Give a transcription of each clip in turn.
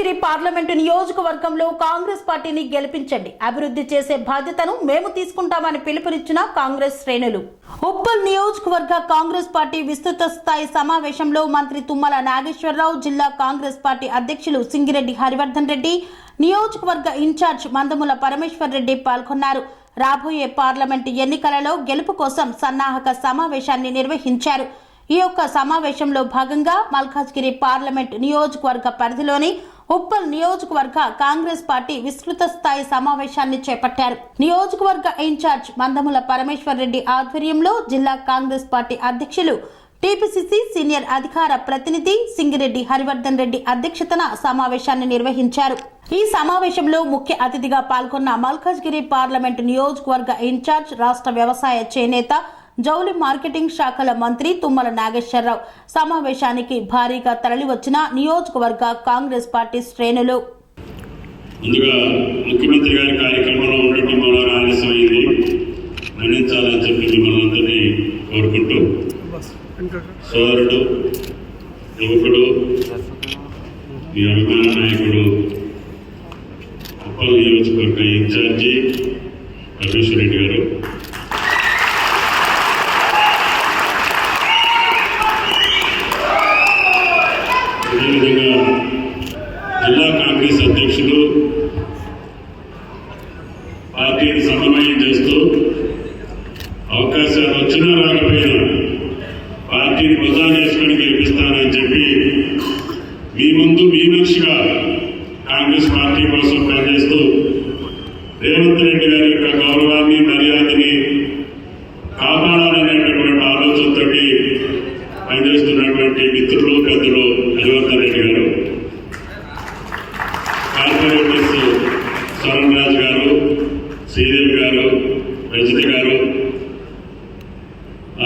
Malkajgiri parliament నియోజకవర్గంలో కాంగ్రెస్ పార్టీని గెలిపించండి. అభివృద్ధి చేసే బాధ్యతను మేము తీసుకుంటామని పిలుపునిచ్చిన కాంగ్రెస్ శ్రేణులు. ఉప్పల్ నియోజకవర్గ కాంగ్రెస్ పార్టీ విస్తృత స్థాయి సమావేశంలో మంత్రి తుమ్మల నాగేశ్వరరావు జిల్లా కాంగ్రెస్ పార్టీ అధ్యక్షులు సింగిరెడ్డి హరివర్ధన్ రెడ్డి నియోజకవర్గ ఇన్ఛార్జ్ మందముల పరమేశ్వర్ రెడ్డి పాల్గొన్నారు. రాబోయే పార్లమెంటు ఎన్నికలలో గెలుపు కోసం సన్నాహక సమావేశాన్ని నిర్వహించారు. ఈ యొక్క సమావేశంలో భాగంగా మల్కాజ్గిరి పార్లమెంట్ నియోజకవర్గ పరిధిలోని ఉప్పల్ నియోజకవర్గ కాంగ్రెస్ పార్టీ విస్తృత స్థాయి సమావేశాన్ని చేపట్టారు. నియోజకవర్గ ఇన్ఛార్జ్ మందముల పరమేశ్వర్ రెడ్డి ఆధ్వర్యంలో జిల్లా కాంగ్రెస్ పార్టీ అధ్యక్షులు టీపీసీసీ సీనియర్ అధికార ప్రతినిధి సింగిరెడ్డి హరివర్ధన్ రెడ్డి అధ్యక్షతన సమావేశాన్ని నిర్వహించారు. ఈ సమావేశంలో ముఖ్య అతిథిగా పాల్గొన్న మల్కాజ్గిరి పార్లమెంటు నియోజకవర్గ ఇన్ఛార్జ్ రాష్ట్ర వ్యవసాయ చేనేత జౌలి మార్కెటింగ్ శాఖల మంత్రి తుమ్మల నాగేశ్వరరావు. సమావేశానికి భారీగా తరలివచ్చిన నియోజకవర్గ కాంగ్రెస్ పార్టీ శ్రేణులు. ముందుగా ముఖ్యమంత్రి గారి కార్యక్రమంలో ఉండటం వల్ల ఆలస్యమైంది. మన్నించాలని చెప్పి మిమ్మల్ని అందరినీ కోరుకుంటూ సోదరుడు యువకుడు మీ అభిమాన నాయకుడు ఉప్పల్ నియోజకవర్గ ఇన్ఛార్జి పరమేశ్వర రెడ్డి గారు అదేవిధంగా జిల్లా కాంగ్రెస్ అధ్యక్షులు పార్టీని సమన్వయం చేస్తూ అవకాశాలు వచ్చినా రాకపోయినా పార్టీని ప్రధాన చేసుకుని గెలిపిస్తానని చెప్పి మీ ముందు మీ మనిషిగా కాంగ్రెస్ పార్టీ కోసం పనిచేస్తూ రేవంత్ రెడ్డి గారి యొక్క గౌరవాన్ని మర్యాదని కాపాడాలనేటటువంటి ఆలోచనతోటి పనిచేస్తున్నటువంటి మిత్రులు పెద్దలు హరివర్ధన్ రెడ్డి గారు కార్పొరేటర్స్ స్వరణ్ రాజు గారు శ్రీదేవి గారు రజిత గారు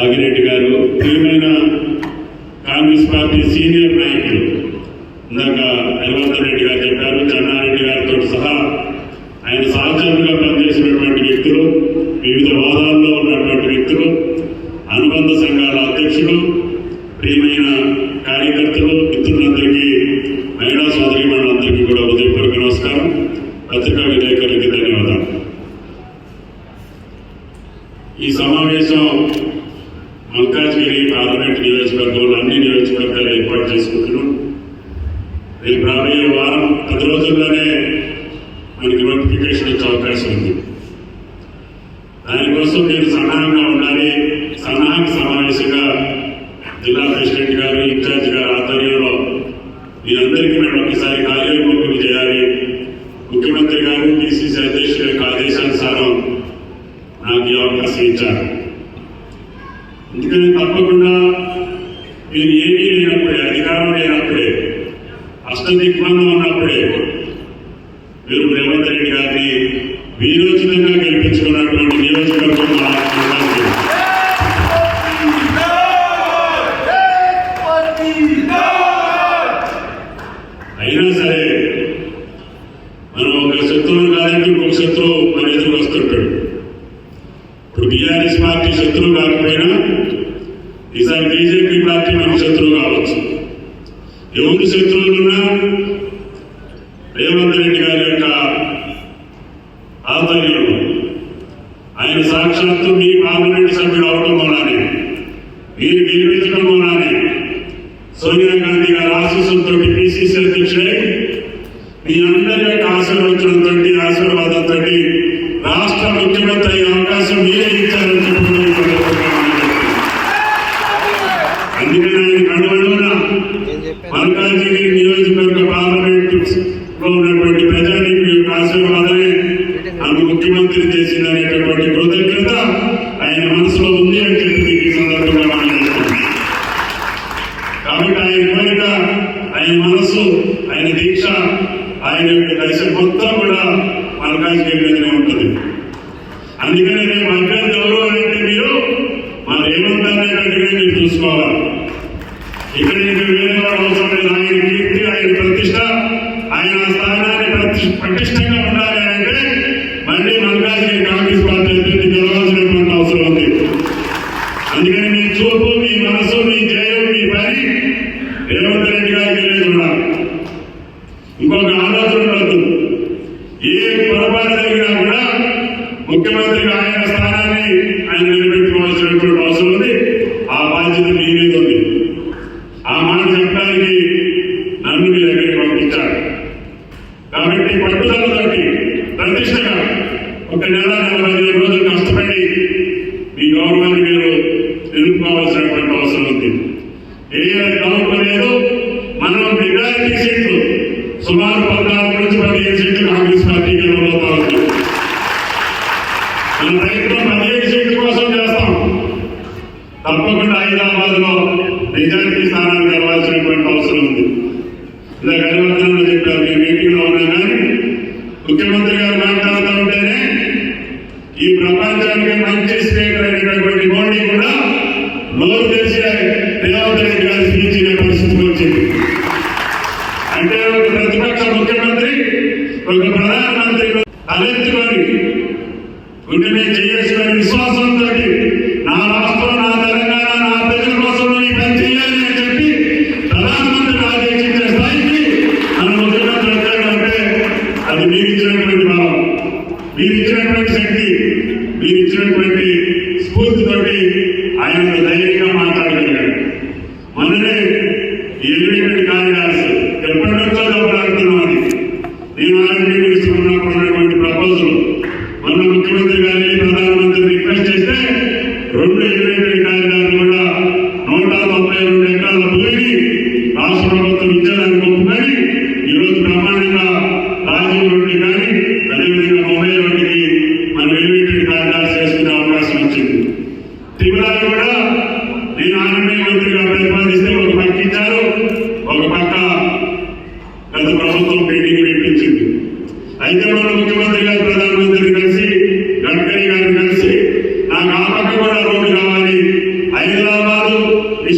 ఆగిరెడ్డి గారు ప్రియమైన కాంగ్రెస్ పార్టీ సీనియర్ నాయకులు ఇందాక హరివర్ధన్ రెడ్డి గారు చెప్పారు. చెన్నారెడ్డి గారితో సహా ఆయన సహచరులుగా పనిచేసినటువంటి వ్యక్తులు వివిధ వాదాల్లో ఉన్నటువంటి వ్యక్తులు అనుబంధ సంఘాల అధ్యక్షులు ప్రియమైన కార్యకర్తలు మిత్రులందరికీ మహిళా సోదరి మండలందరికీ కూడా ఉదయపూర్వక నమస్కారం పత్రికా విలేకరులకి ధన్యవాదాలు ఈ సమావేశం మల్కాజ్గిరి పార్లమెంట్ నియోజకవర్గంలో అన్ని నియోజకవర్గాలు ఏర్పాటు చేసుకుంటున్నాం రేపు రాబోయే వారం పది రోజుల్లోనే మనకి నోటిఫికేషన్ వచ్చే అవకాశం ఉంది దానికోసం మీరు సన్నాహంగా ఉండాలి సన్నాహక సమావేశంగా జిల్లా ప్రెసిడెంట్ గారు ఇన్ఛార్జ్ గారు ఆధ్వర్యంలో మీరందరికీ మేము ఒకసారి కార్యక్రమం చేయాలి ముఖ్యమంత్రి గారు పిసిసి అధ్యక్షుల యొక్క ఆదేశానుసారం నాకు ఈ అవకాశం ఇచ్చారు. ఎందుకని తప్పకుండా నేను ఏమీ లేనప్పుడే అధికారం లేనప్పుడే అష్టదిగ్బంధం ఉన్నప్పుడే మీరు రేవంత్ రెడ్డి గారిని వీరోచితంగా గెలిపించుకున్నటువంటి నియోజకవర్గం మా మల్కాజ్గిరి. అయినా సరే మనం ఒక శత్రువులు కాదంటే ఇంకొక శత్రువు మన ఎదురు వస్తుంటాడు ఇప్పుడు బీఆర్ఎస్ పార్టీ శత్రువు కాకపోయినా ఈసారి బీజేపీ పార్టీ మన శత్రువు కావచ్చు ఎవరు శత్రువులున్నా రేవంత్ రెడ్డి గారి యొక్క ఆధ్వర్యంలో ఆయన సాక్షాత్తు మీ పార్లమెంట్ సభ్యుడు అవటం మూలానే మీరు గెలిపించడం మూలానే సోనియా గాంధీ గారి ఆశీస్సులతో పిసిసి అధ్యక్షుడై మీ అందరి యొక్క ఆశీర్వచనంతో ఆశీర్వాదంతో రాష్ట్ర ముఖ్యమంత్రి అయ్యే అవకాశం మీరే ఇచ్చారని చెప్పుకుని అందుకని ఆయన కడవడున మల్కాజిగిరి నియోజకవర్గ పార్లమెంట్లో ఉన్నటువంటి ప్రజానికి యొక్క ఆశీర్వాదమే నన్ను ముఖ్యమంత్రి చేసింది అనేటటువంటి కృతజ్ఞత ఆయన మనసులో ఉంది అని చెప్పి మీకు ఈ సందర్భంగా మనం చేస్తున్నాం. కాబట్టి ఆయన కోరిక ఆయన మనస్సు ఆయన దీక్ష ఆయన యొక్క దశ మొత్తం కూడా మల్కాజ్గిరి మీదనే ఉంటుంది అందుకని రేపు అభ్యర్థి ఎవరు అంటే మీరు మా రేవంత్ అనేటట్టుగా మీరు చూసుకోవాలి ఇక్కడ ఇంకా వేరే అవసరం లేదు ఆయన కీర్తి ఆయన ప్రతిష్ట ఆయన స్థానాన్ని ప్రతి పటిష్టంగా ఉండాలి అంటే మళ్ళీ మల్కాజ్గిరి కాంగ్రెస్ పార్టీ అభ్యర్థి గెలవాల్సినటువంటి అవసరం ఉంది. సుమారు పద్నాలుగు నుంచి పదిహేను సీట్లు కాంగ్రెస్ పార్టీ గెలవబోతా ఉంది మన ప్రయత్నం పదిహేను సీట్ల కోసం చేస్తాం. తప్పకుండా హైదరాబాద్లో మెజారిటీ స్థానాలు ఇచ్చినటువంటి శక్తి మీరు ఇచ్చినటువంటి స్ఫూర్తితోటి ఆయన ధైర్యంగా మాట్లాడగలిగారు మొన్ననే ఎలిమెంట్ కాంగ్రెస్ ఎప్పటినుంచో చెప్పాలనుకున్నాం అది. నేను ఆయన మీటింగ్స్ ఉన్నప్పుడు ఉన్నటువంటి ప్రపోజల్ మొన్న ముఖ్యమంత్రి గారి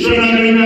ఇష్టం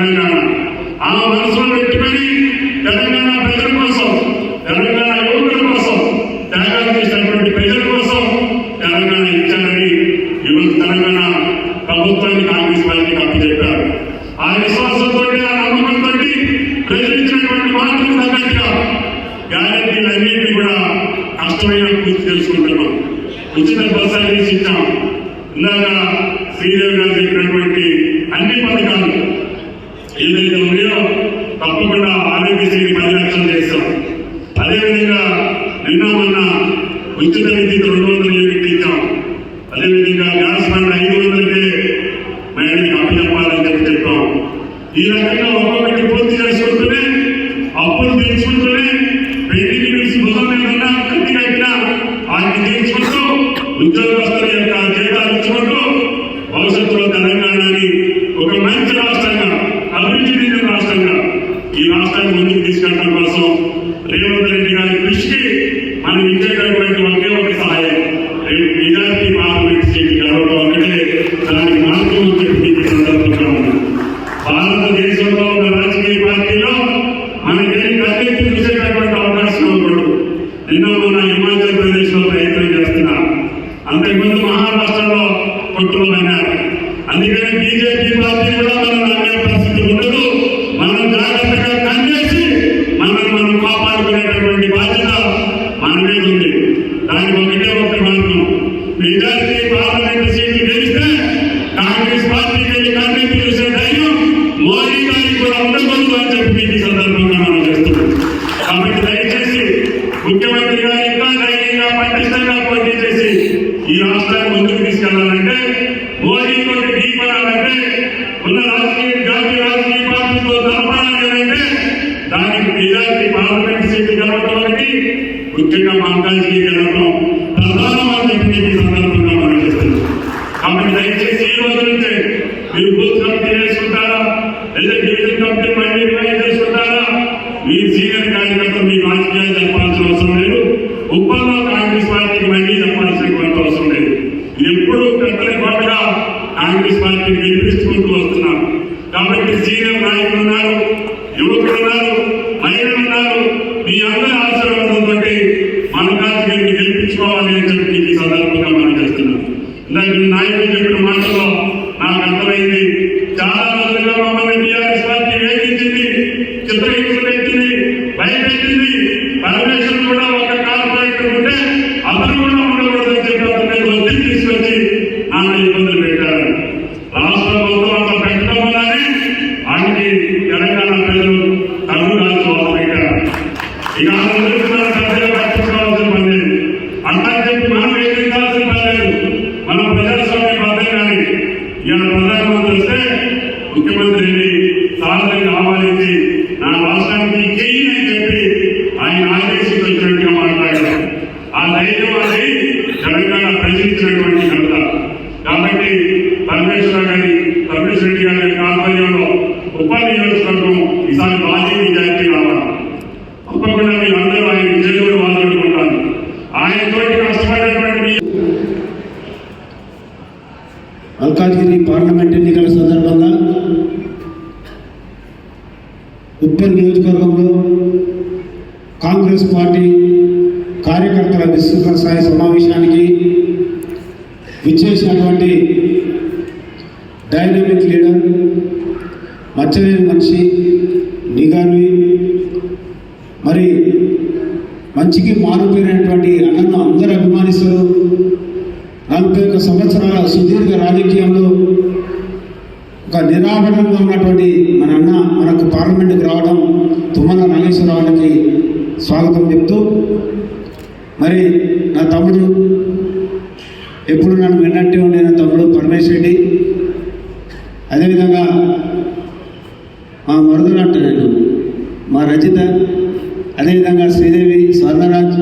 తెలంగాణ ఆ వరుసలో పెట్టుకొని తెలంగాణ అనేది ఉంది దానికి ఒకటే ఒక మార్గం మెజారిటీ పార్లమెంట్ సీట్లు గెలిస్తే దీపాలంటే ఉన్న రాజకీయ జాతీయ రాజకీయ పార్టీతో తలపాలంటే దానికి మెజారిటీ పార్లమెంట్ సీట్ ముఖ్యంగా మా అందరికీ ఈ సందర్భంగా మనం దయచేసి ఈ రోజు మీరు లేదా మళ్ళీ మీ సీనియర్ కార్యకర్త మీ రాజకీయాలు చెప్పాల్సిన అవసరం లేదు. ఉప్పల్లో కాంగ్రెస్ పార్టీకి మళ్ళీ అవసరం లేదు. ఎప్పుడు పెద్దల పాటుగా కాంగ్రెస్ పార్టీని గెలిపించుకుంటూ వస్తున్నాం కాబట్టి సీనియర్ నాయకులు ఉన్నారు. యువకులున్నారు మహిళలున్నారు మీ అందరి ఆశీర్వాదం బట్టి మల్కాజ్ గారిని నాయకులు చెప్పిన మాటల్లో నాకు అర్థమైంది. చాలా రోజులుగా మమ్మల్ని టీఆర్ఎస్ పార్టీ వేధించింది చిత్రహింసలు పెట్టింది భయపెట్టింది. మంచికి మారుపోయినటువంటి అన్నను అందరూ అభిమానిస్తారు నలభై ఒక్క సంవత్సరాల సుదీర్ఘ రాజకీయంలో ఒక నిరాభరణంగా ఉన్నటువంటి మన అన్న మనకు పార్లమెంటుకు రావడం తుమ్మల నాగేశ్వరరావుకి స్వాగతం చెప్తూ మరి నా తమ్ముడు ఎప్పుడు నన్ను విన్నట్టే ఉండే నా తమ్ముడు పరమేశ్ రెడ్డి. అదేవిధంగా మా మరుదులు అంట నేను మా రజిత అదేవిధంగా శ్రీదేవి స్వర్ణరాజ్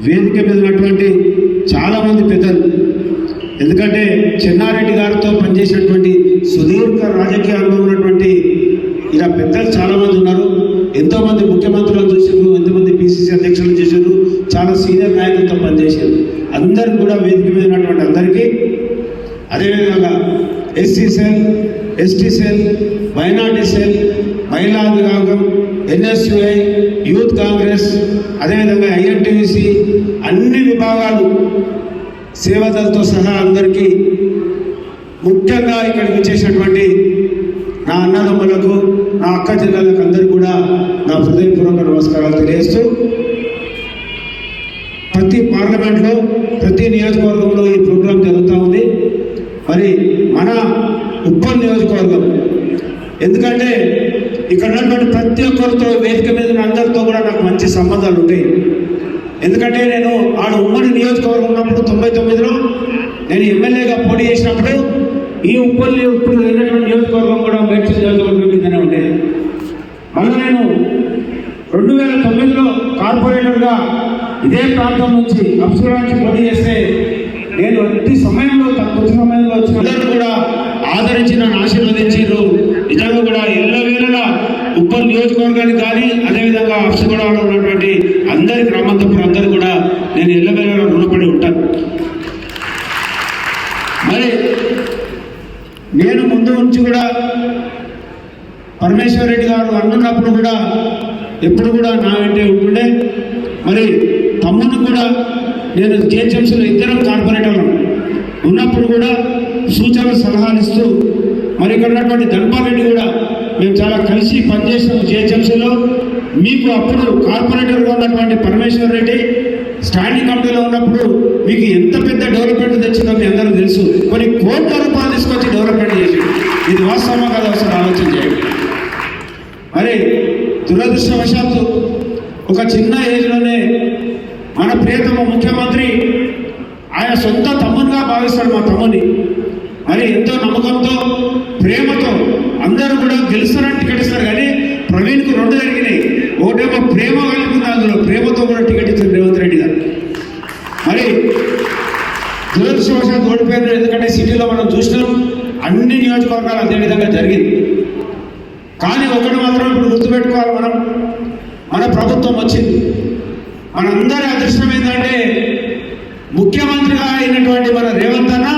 వేదిక మీద ఉన్నటువంటి చాలామంది పెద్దలు ఎందుకంటే చెన్నారెడ్డి గారితో పనిచేసినటువంటి సుదీర్ఘ రాజకీయాల్లో ఉన్నటువంటి ఇలా పెద్దలు చాలామంది ఉన్నారు. ఎంతోమంది ముఖ్యమంత్రులను చూసారు ఎంతమంది పిసిసి అధ్యక్షులు చేశారు చాలా సీనియర్ నాయకులతో పనిచేశారు. అందరికి కూడా వేదిక మీద ఉన్నటువంటి అందరికీ అదేవిధంగా SC cell ST cell minority cell మహిళా విభాగం ఎన్ఎస్యుఐ యూత్ కాంగ్రెస్ అదేవిధంగా ఐఎన్టీసీ అన్ని విభాగాలు సేవదలతో సహా అందరికీ ముఖ్యంగా ఇక్కడికి వచ్చేసినటువంటి నా అన్నదమ్ములకు నా అక్క జిల్లాలకు అందరూ కూడా నా హృదయపూర్వక నమస్కారాలు తెలియజేస్తూ ప్రతి పార్లమెంట్లో ప్రతి నియోజకవర్గంలో ఈ ప్రోగ్రాం జరుగుతూ ఉంది. మరి మన ఉప్పల్ నియోజకవర్గం ఎందుకంటే ఇక్కడ ఉన్నటువంటి ప్రతి ఒక్కరితో వేదిక మీద అందరితో కూడా నాకు మంచి సంబంధాలు ఉంటాయి. ఎందుకంటే నేను ఆడ ఉమ్మడి నియోజకవర్గం ఉన్నప్పుడు తొంభై తొమ్మిదిలో నేను ఎమ్మెల్యేగా పోటీ చేసినప్పుడు ఈ ఉప్పల్లి ఇప్పుడు వెళ్ళినటువంటి నియోజకవర్గం కూడా మేడ్చల్ నియోజకవర్గం కిందనే ఉండేది మళ్ళీ నేను రెండు వేల తొమ్మిదిలో కార్పొరేటర్గా ఇదే ప్రాంతం నుంచి అప్సరానికి పోటీ చేస్తే నేను అతి సమయంలో తక్కువ సమయంలో వచ్చిన కూడా ఆదరించి నన్ను ఆశీర్వదించారు నిజంగా కూడా ఎల్లవేళలా ఉప్పల్ నియోజకవర్గానికి కానీ అదేవిధంగా అప్సగూడలో ఉన్నటువంటి అందరి అందరూ కూడా నేను ఎల్లవేళ రుణపడి ఉంటాను. మరి నేను ముందు నుంచి కూడా పరమేశ్వర్ రెడ్డి గారు అన్నున్నప్పుడు కూడా ఎప్పుడు కూడా నా వెంటే ఉంటుండే. మరి తమ్ముడు కూడా నేను జిహెచ్ఎంసీలో ఇద్దరం కార్పొరేటర్లు. ఉన్నప్పుడు కూడా సూచనలు సలహాలు ఇస్తూ మరి ఇక్కడ ఉన్నటువంటి ధన్పాల్ రెడ్డి కూడా మేము చాలా కలిసి పనిచేసాం జిహెచ్ఎంసీలో. మీకు అప్పుడు కార్పొరేటర్గా ఉన్నటువంటి పరమేశ్వర్ రెడ్డి స్టాండింగ్ కమిటీలో ఉన్నప్పుడు మీకు ఎంత పెద్ద డెవలప్మెంట్ తెచ్చిందో మీ అందరూ తెలుసు. కొన్ని కోట్ల రూపాయలు తీసుకొచ్చి డెవలప్మెంట్ చేసింది ఇది వాస్తవమా కదా ఒకసారి ఆలోచన చేయండి. మరి దురదృష్టవశాత్తు ఒక చిన్న ఏజ్లోనే మన ప్రియతమ ముఖ్యమంత్రి ఆయన సొంత తమ్మునిగా భావిస్తాడు మా తమ్ముని. మరి ఎంతో నమ్మకంతో ప్రేమతో అందరూ కూడా గెలుస్తారని టికెట్ ఇస్తారు. కానీ ప్రవీణ్కు రెండు జరిగినాయి. ఒకటేమో ప్రేమ కలుగుతుంది అందులో ప్రేమతో కూడా టికెట్ ఇచ్చారు రేవంత్ రెడ్డి గారు. మరి దురదృష్టవశాత్తు ఓడిపోయారు. ఎందుకంటే సిటీలో మనం చూసినాం అన్ని నియోజకవర్గాలు అదే విధంగా జరిగింది. కానీ ఒకటి మాత్రం ఇప్పుడు గుర్తుపెట్టుకోవాలి మనం. మన ప్రభుత్వం వచ్చింది. మనందరి అదృష్టం ఏంటంటే ముఖ్యమంత్రిగా అయినటువంటి మన రేవంత్ అన్న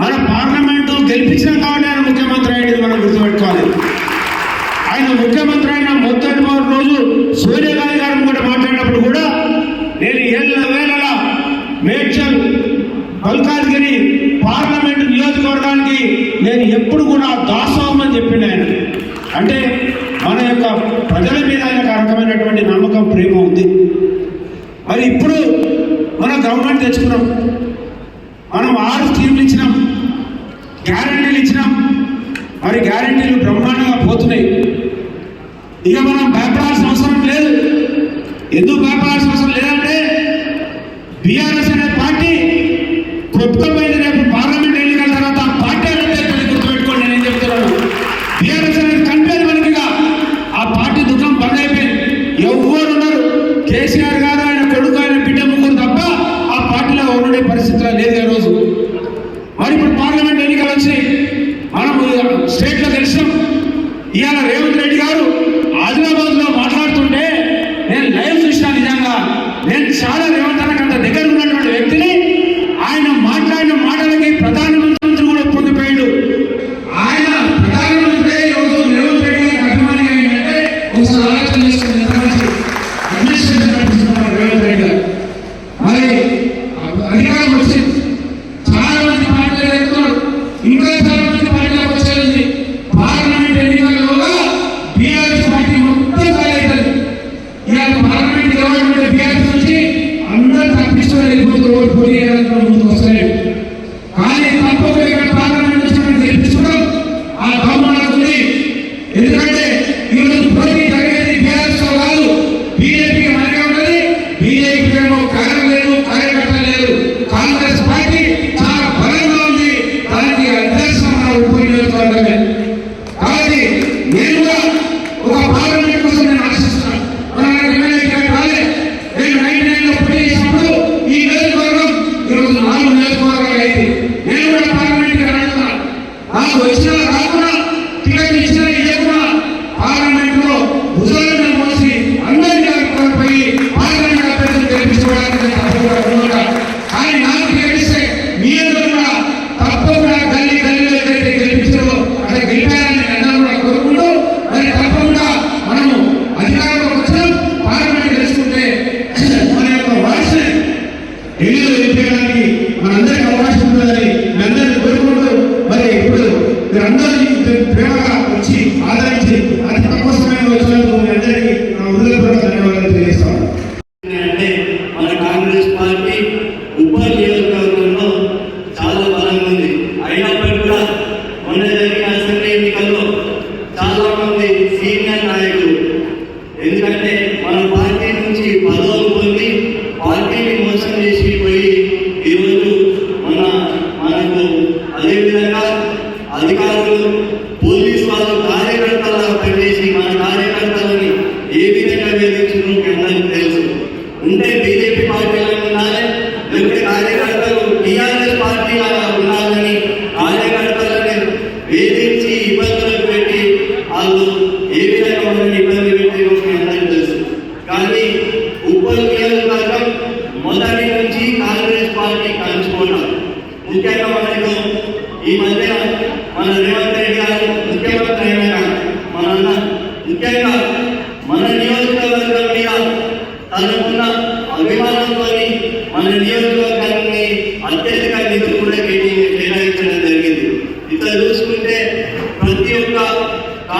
మన పార్లమెంటు గెలిపించిన కాబట్టి ఆయన ముఖ్యమంత్రి అయ్యేది మనం గుర్తుపెట్టుకోవాలి ఆయన ముఖ్యమంత్రి అయిన మొదటి రోజు సూర్యగాంధీ గారు కూడా మాట్లాడినప్పుడు కూడా నేను ఏళ్ళ వేళలా మేడ్చల్ మల్కాజ్గిరి పార్లమెంటు నియోజకవర్గానికి నేను ఎప్పుడు కూడా దాసోహం అని చెప్పిండు ఆయన అంటే మన యొక్క ప్రజల మీద ఆయనకు ఆ రకమైనటువంటి నమ్మకం ప్రేమ ఉంది. మరి ఇప్పుడు మన గవర్నమెంట్ తెచ్చుకున్నాం.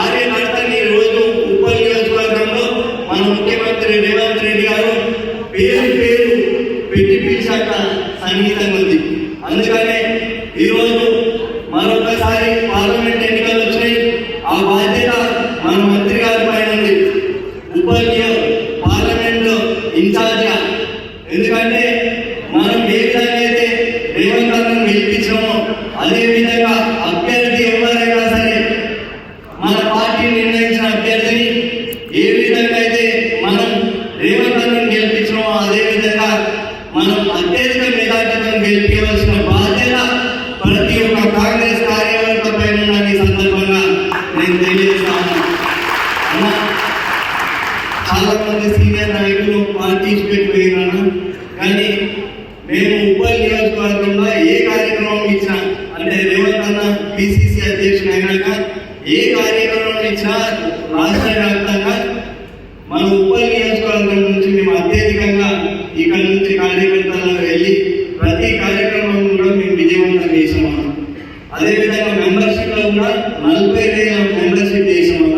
కార్యకర్తని రోజు ఉప్పల్ నియోజకవర్గంలో మన ముఖ్యమంత్రి రేవంత్ రెడ్డి గారు పేరు పేరు పెట్టి పిలిచాక సంగీతంలో వర్గ సీనియర్ నాయకులు పార్టిసిపేట్ తీసి కానీ మేము ఉప నియోజకవర్గంలో ఏ కార్యక్రమం ఇచ్చినా అంటే రేవంత్ అన్న బీసీసీ అధ్యక్షుడు అయినాక ఏ కార్యక్రమం ఇచ్చినా రాష్ట్ర వ్యాప్తంగా మన ఉప నియోజకవర్గం నుంచి మేము అత్యధికంగా ఇక్కడ నుంచి కార్యకర్తలు వెళ్ళి ప్రతి కార్యక్రమం కూడా మేము విజయవంతం చేసాము అదేవిధంగా మెంబర్షిప్లో కూడా నలభై వేల మెంబర్షిప్ చేసాము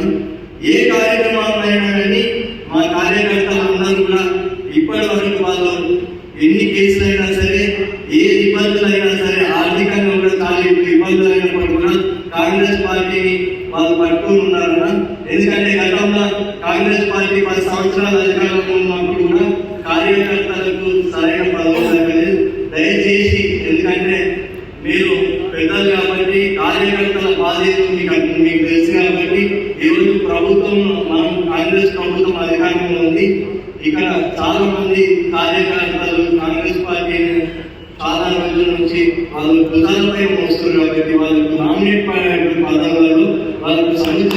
దయచేసి ఎందుకంటే మీరు పెద్దలు కాబట్టి కార్యకర్తల బాధ్యత మీకు మీకు తెలుసు కాబట్టి ఈరోజు ప్రభుత్వం మనం కాంగ్రెస్ ప్రభుత్వం అధికారంలో ఉంది. ఇక్కడ చాలా మంది కార్యకర్తలు కాంగ్రెస్ పార్టీ చాలా రోజుల నుంచి వాళ్ళు ప్రధానమైన వస్తున్నారు కాబట్టి వాళ్ళకు నామినేట్ పడే పదవులలో వాళ్ళకు సంయుక్త